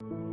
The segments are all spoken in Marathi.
you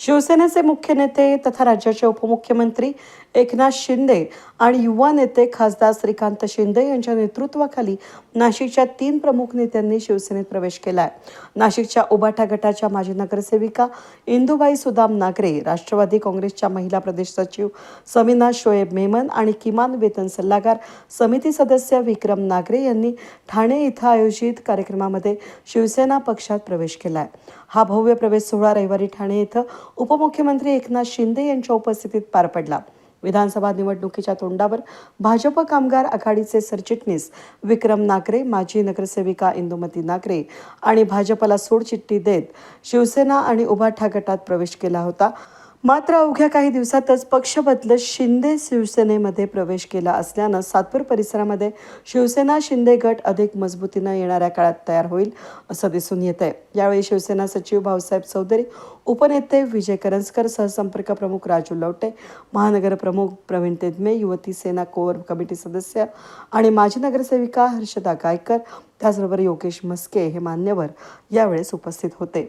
शिवसेनेचे मुख्य नेते तथा राज्याचे उपमुख्यमंत्री एकनाथ शिंदे आणि युवा नेते खासदार श्रीकांत शिंदे यांच्या नेतृत्वाखाली नाशिकच्या तीन प्रमुख नेत्यांनी शिवसेनेत प्रवेश केला आहे नाशिकच्या उबाठा गटाच्या माजी नगरसेविका इंदुबाई सुदाम नागरे राष्ट्रवादी काँग्रेसच्या महिला प्रदेश सचिव समीना शोएब मेमन आणि किमान वेतन सल्लागार समिती सदस्य विक्रम नागरे यांनी ठाणे इथं आयोजित कार्यक्रमामध्ये शिवसेना पक्षात प्रवेश केला आहे हा भव्य प्रवेश सोहळा रविवारी ठाणे इथं उपमुख्यमंत्री एकनाथ शिंदे यांच्या उपस्थितीत पार पडला. विधानसभा निवडणुकीच्या तोंडावर भाजप कामगार आघाडीचे सरचिटणीस विक्रम नागरे माजी नगरसेविका इंदुमती नागरे आणि भाजपला सोडचिठ्ठी देत शिवसेना आणि उभाठा गटात प्रवेश केला होता. मात्र अवघ्या काही दिवसातच पक्ष बदलत शिंदे शिवसेनेमध्ये प्रवेश केला असल्यानं सातपूर परिसरामध्ये शिवसेना शिंदे गट अधिक मजबूतीनं येणाऱ्या काळात तयार होईल असं दिसून येत आहे यावेळी शिवसेना सचिव भाऊसाहेब चौधरी उपनेते विजय करंजकर सहसंपर्क प्रमुख राजू लवटे महानगर प्रमुख प्रवीण तेदमे युवती सेना कोर कमिटी सदस्य आणि माजी नगरसेविका हर्षदा गायकर त्याचबरोबर योगेश मस्के हे मान्यवर यावेळेस उपस्थित होते.